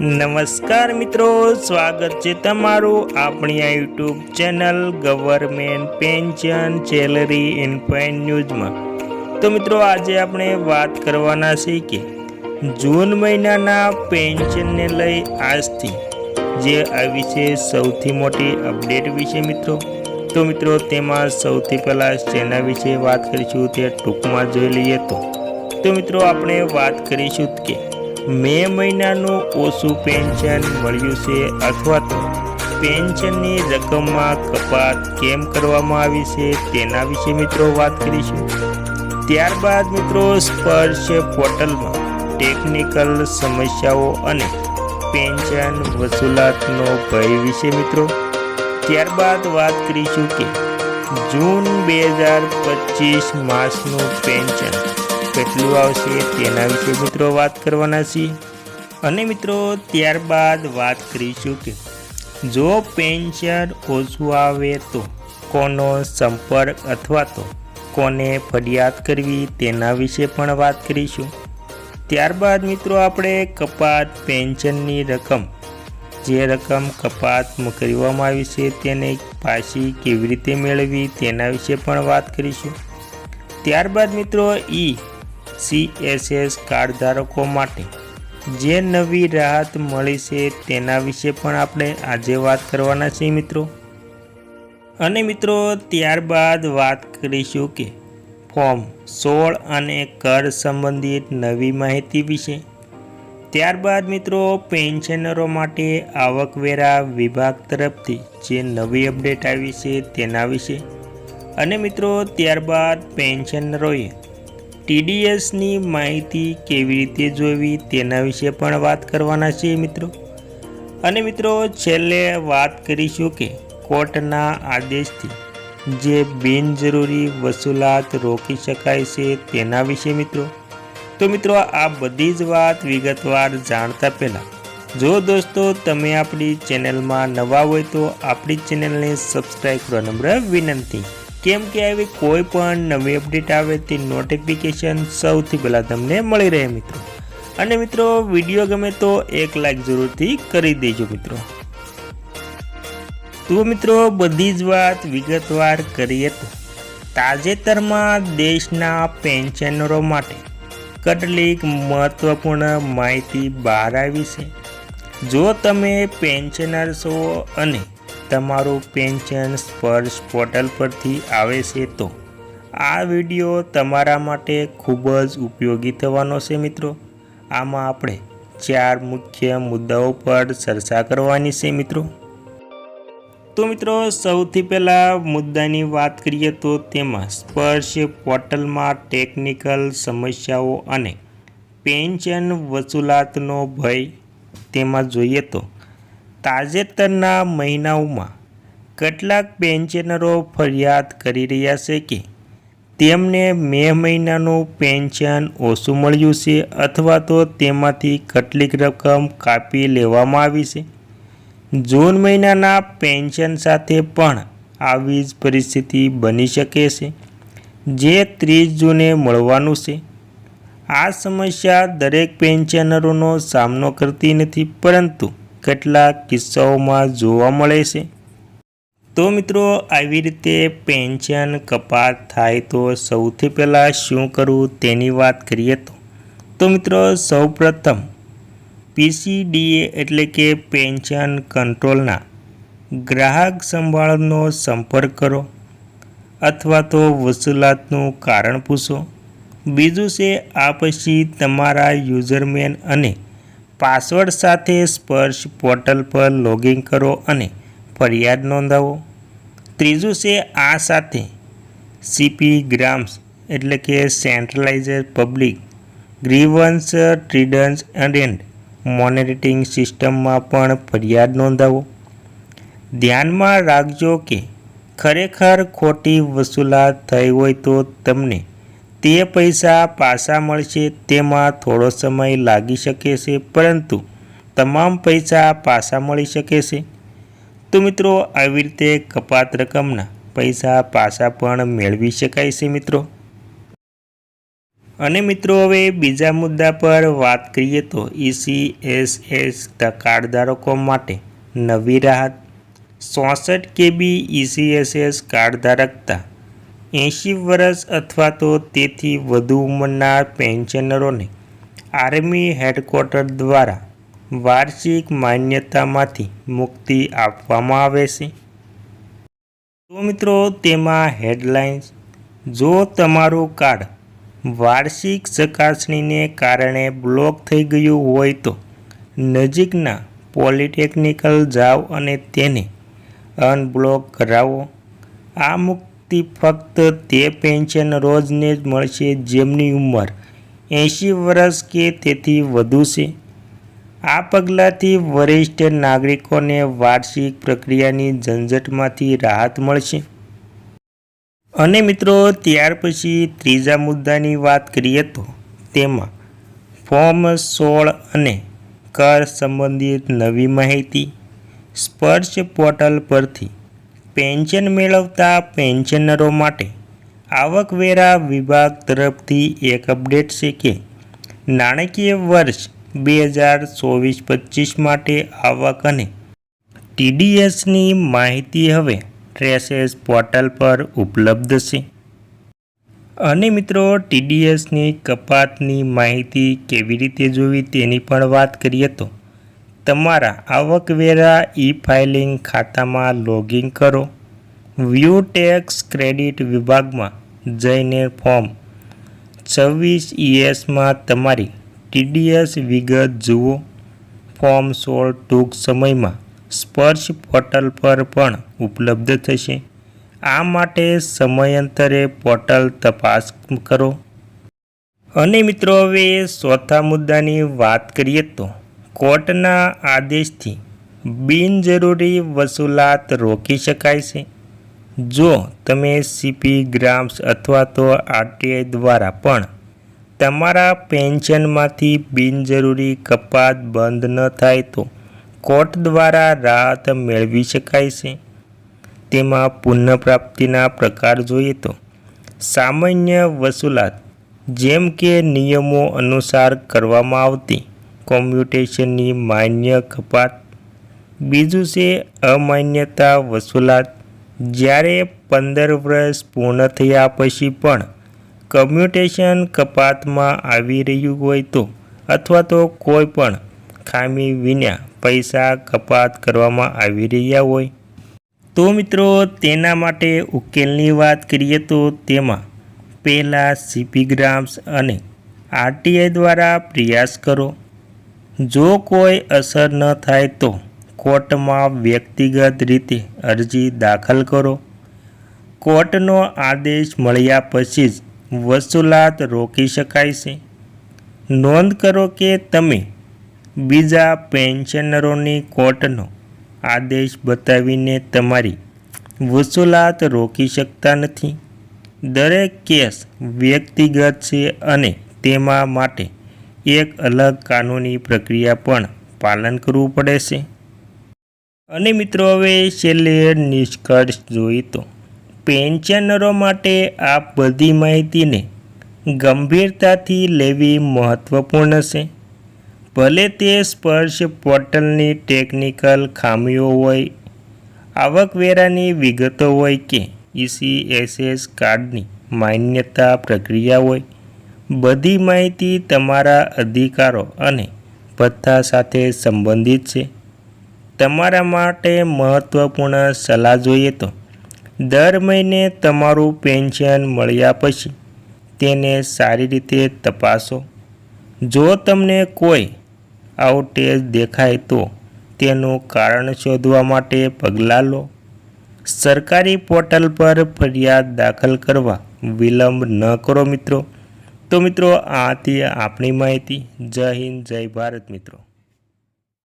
નમસ્કાર મિત્રો, સ્વાગત છે તમારું આપણી આ YouTube channel government pension salary ઇન્ફાઇન ન્યૂઝમાં. તો મિત્રો, આજે આપણે વાત કરવાના છે કે જૂન મહિનાના પેન્શનને લઈ આજથી જે આ વિશે સૌથી મોટી અપડેટ વિશે મિત્રો. તો મિત્રો, તેમાં સૌથી પહેલાં જેના વિશે વાત કરીશું તે ટૂંકમાં જોઈ લઈએ તો. તો મિત્રો, આપણે વાત કરીશું કે મે મહિનાનું ઓછું પેન્શન મળ્યું છે અથવા તો પેન્શનની રકમમાં કપાત કેમ કરવામાં આવી છે તેના વિશે મિત્રો વાત કરીશું. ત્યારબાદ મિત્રો સ્પર્શ પોર્ટલમાં ટેકનિકલ સમસ્યાઓ અને પેન્શન વસૂલાતનો ભય વિશે મિત્રો. ત્યારબાદ વાત કરીશું કે જૂન બે હજાર પચીસ માસનું પેન્શન કેટલું આવશે તેના વિશે મિત્રો વાત કરવાના છીએ. અને મિત્રો, ત્યારબાદ વાત કરીશું કે જો પેન્શન ઓછું આવે તો કોનો સંપર્ક અથવા તો કોને ફરિયાદ કરવી તેના વિશે પણ વાત કરીશું. ત્યારબાદ મિત્રો, આપણે કપાત પેન્શનની રકમ, જે રકમ કપાત કરવામાં આવી છે તેને પાછી કેવી રીતે મેળવી તેના વિશે પણ વાત કરીશું. ત્યારબાદ મિત્રો, ઈ સીએસએસ કાર્ડ ધારકો માટે જે નવી રાહત મળી છે તેના વિશે પણ આપણે આજે વાત કરવાના છીએ મિત્રો. અને મિત્રો, ત્યારબાદ વાત કરીશું કે ફોર્મ સોળ અને કર સંબંધિત નવી માહિતી વિશે. ત્યારબાદ મિત્રો, પેન્શનરો માટે આવકવેરા વિભાગ તરફથી જે નવી અપડેટ આવી છે તેના વિશે. અને મિત્રો, ત્યારબાદ પેન્શનરોએ ટીડીએસની માહિતી કેવી રીતે જોવી તેના વિશે પણ વાત કરવાના છીએ મિત્રો. અને મિત્રો, છેલ્લે વાત કરીશું કે કોર્ટના આદેશથી જે બિનજરૂરી વસૂલાત રોકી શકાય છે તેના વિશે મિત્રો. તો મિત્રો, આ બધી જ વાત વિગતવાર જાણતા પહેલાં, જો દોસ્તો તમે આપણી ચેનલમાં નવા હોય તો આપણી ચેનલને સબસ્ક્રાઈબ કરવા નમ્ર વિનંતી. કેમ કે આવી કોઈ પણ નવી અપડેટ આવે તે નોટિફિકેશન સૌથી પહેલાં તમને મળી રહે મિત્રો. અને મિત્રો વીડિયો ગમે તો એક લાઈક જરૂરથી કરી દેજો મિત્રો. તો મિત્રો, બધી જ વાત વિગતવાર કરીએ તો તાજેતરમાં દેશના પેન્શનરો માટે કેટલીક મહત્વપૂર્ણ માહિતી બહાર આવી છે. જો તમે પેન્શનર છો અને તમારું પેન્શન સ્પર્શ પોર્ટલ પરથી આવે છે તો આ વીડિયો તમારા માટે ખૂબ જ ઉપયોગી થવાનો છે મિત્રો. આમાં આપણે ચાર મુખ્ય મુદ્દાઓ પર ચર્ચા કરવાની છે મિત્રો. તો મિત્રો, સૌથી પહેલાં મુદ્દાની વાત કરીએ તો તેમાં સ્પર્શ પોર્ટલમાં ટેકનિકલ સમસ્યાઓ અને પેન્શન વસૂલાતનો ભય તેમાં જોઈએ તો તાજેતરના મહિનાઓમાં કેટલાક પેન્શનરો ફરિયાદ કરી રહ્યા છે કે તેમને મે મહિનાનું પેન્શન ઓછું મળ્યું છે અથવા તો તેમાંથી કેટલીક રકમ કાપી લેવામાં આવી છે. જૂન મહિનાના પેન્શન સાથે પણ આવી જ પરિસ્થિતિ બની શકે છે, જે ત્રીસ જૂને મળવાનું છે. આ સમસ્યા દરેક પેન્શનરોનો સામનો કરતી નથી, પરંતુ કેટલાક કિસ્સાઓમાં જોવા મળે છે? તો મિત્રો, આવી રીતે પેન્શન કપાત થાય તો સૌથી પહેલાં શું કરવું તેની વાત કરીએ તો. તો મિત્રો, સૌપ્રથમ પીસીડીએ એટલે કે પેન્શન કંટ્રોલના ગ્રાહક સંભાળનો સંપર્ક કરો અથવા તો વસૂલાતનું કારણ પૂછો. બીજું છે, આ પછી તમારા યુઝરમેન અને પાસવર્ડ સાથે સ્પર્શ પોર્ટલ પર લોગિન કરો અને ફરિયાદ નોંધાવો. ત્રીજું છે, આ સાથે સીપી ગ્રામ્સ એટલે કે સેન્ટ્રલાઇઝર પબ્લિક ગ્રીવન્સ, ટ્રીડન્સ એન્ડ મોનિટરિંગ સિસ્ટમમાં પણ ફરિયાદ નોંધાવો. ધ્યાનમાં રાખજો કે ખરેખર ખોટી વસૂલાત થઈ હોય તો તમને તે પૈસા પાછા મળશે તેમાં થોડો સમય લાગી શકે છે, પરંતુ તમામ પૈસા પાછા મળી શકે છે. તો મિત્રો, આવી રીતે કપાત રકમના પૈસા પાછા પણ મેળવી શકાય છે મિત્રો. અને મિત્રો, હવે બીજા મુદ્દા પર વાત કરીએ તો ઈસીએસએસ એસ કાર્ડધારકો માટે નવી રાહત. ચોસઠ કેબી ઈસીએસએસ કાર્ડ ધારકતા એંશી વર્ષ અથવા તો તેથી વધુ ઉંમરના પેન્શનરોને આર્મી હેડક્વાર્ટર દ્વારા વાર્ષિક માન્યતામાંથી મુક્તિ આપવામાં આવે છે. તો મિત્રો તેમાં હેડલાઇન્સ, જો તમારું કાર્ડ વાર્ષિક ચકાસણીને કારણે બ્લોક થઈ ગયું હોય તો નજીકના પોલિટેકનિકલ જાઓ અને તેને અનબ્લોક કરાવો. આ મુક્તિ ફક્ત તે પેન્શન રોજને જ મળશે જેમની ઉંમર એંશી વર્ષ કે તેથી વધુ છે. આ પગલાંથી વરિષ્ઠ નાગરિકોને વાર્ષિક પ્રક્રિયાની ઝંઝટમાંથી રાહત મળશે. અને મિત્રો, ત્યાર પછી ત્રીજા મુદ્દાની વાત કરીએ તો તેમાં ફોર્મ સોળ અને કર સંબંધિત નવી માહિતી, સ્પર્શ પોર્ટલ પરથી પેન્શન મેળવતા પેન્શનરો માટે આવકવેરા વિભાગ તરફથી એક અપડેટ છે કે, નાણાકીય વર્ષ બે હજાર ચોવીસ પચીસ માટે આવક અને ટીડીએસની માહિતી હવે ટ્રેસેસ પોર્ટલ પર ઉપલબ્ધ છે. અને મિત્રો, ટીડીએસની કપાતની માહિતી કેવી રીતે જોવી તેની પણ વાત કરીએ તો તમારા આવકવેરા ઈ ફાઇલિંગ ખાતામાં લોગિન કરો. વ્યૂ ટેક્સ ક્રેડિટ વિભાગમાં જઈને ફોર્મ છવ્વીસ ઈએસમાં તમારી ટીડીએસ વિગત જુઓ. ફોર્મ સોળ ટૂંક સમયમાં સ્પર્શ પોર્ટલ પર પણ ઉપલબ્ધ થશે. આ માટે સમયાંતરે પોર્ટલ તપાસ કરો. અને મિત્રો, હવે ચોથા મુદ્દાની વાત કરીએ તો કોર્ટના આદેશથી બિનજરૂરી વસૂલાત રોકી શકાય છે. જો તમે સીપી ગ્રામ્સ અથવા તો આરટીઆઈ દ્વારા પણ તમારા પેન્શનમાંથી બિનજરૂરી કપાત બંધ ન થાય તો કોર્ટ દ્વારા રાહત મેળવી શકાય છે. તેમાં પુનઃપ્રાપ્તિના પ્રકાર જોઈએ તો સામાન્ય વસૂલાત જેમ કે નિયમો અનુસાર કરવામાં આવતી કોમ્યુટેશનની માન્ય કપાત. બીજું છે અમાન્યતા વસૂલાત. જ્યારે પંદર વર્ષ પૂર્ણ થયા પછી પણ કમ્યુટેશન કપાતમાં આવી રહ્યું હોય તો અથવા તો કોઈ પણ ખામી વિના પૈસા કપાત કરવામાં આવી રહ્યા હોય. તો મિત્રો, તેના માટે ઉકેલની વાત કરીએ તો તેમાં પહેલાં સીપી ગ્રામ્સ અને આરટીઆઈ દ્વારા પ્રયાસ કરો. જો કોઈ અસર ન થાય તો કોર્ટમાં વ્યક્તિગત રીતે અરજી દાખલ કરો. કોર્ટનો આદેશ મળ્યા પછી જ વસૂલાત રોકી શકાય છે. નોંધ કરો કે તમે બીજા પેન્શનરોની કોર્ટનો આદેશ બતાવીને તમારી વસૂલાત રોકી શકતા નથી. દરેક કેસ વ્યક્તિગત છે અને તેમાં માટે એક અલગ કાનૂની પ્રક્રિયા પણ પાલન કરવું પડે છે. અને મિત્રો, હવે છેલ્લે નિષ્કર્ષ જોઈએ તો પેન્શનરો માટે આ બધી માહિતીને ગંભીરતાથી લેવી મહત્વપૂર્ણ છે. ભલે તે સ્પર્શ પોર્ટલની ટેકનિકલ ખામીઓ હોય, આવકવેરાની વિગતો હોય કે ઈસીએસએસ કાર્ડની માન્યતા પ્રક્રિયા હોય બધી માહિતી તમારા અધિકારો અને ભથ્થા સાથે સંબંધિત છે. તમારા માટે મહત્ત્વપૂર્ણ સલાહ જોઈએ તો, દર મહિને તમારું પેન્શન મળ્યા પછી તેને સારી રીતે તપાસો. જો તમને કોઈ આઉટેજ દેખાય તો તેનું કારણ શોધવા માટે પગલાં લો. સરકારી પોર્ટલ પર ફરિયાદ દાખલ કરવા વિલંબ ન કરો મિત્રો. તો મિત્રો આથી આપણી માહિતી. જય હિન્દ જય ભારત મિત્રો.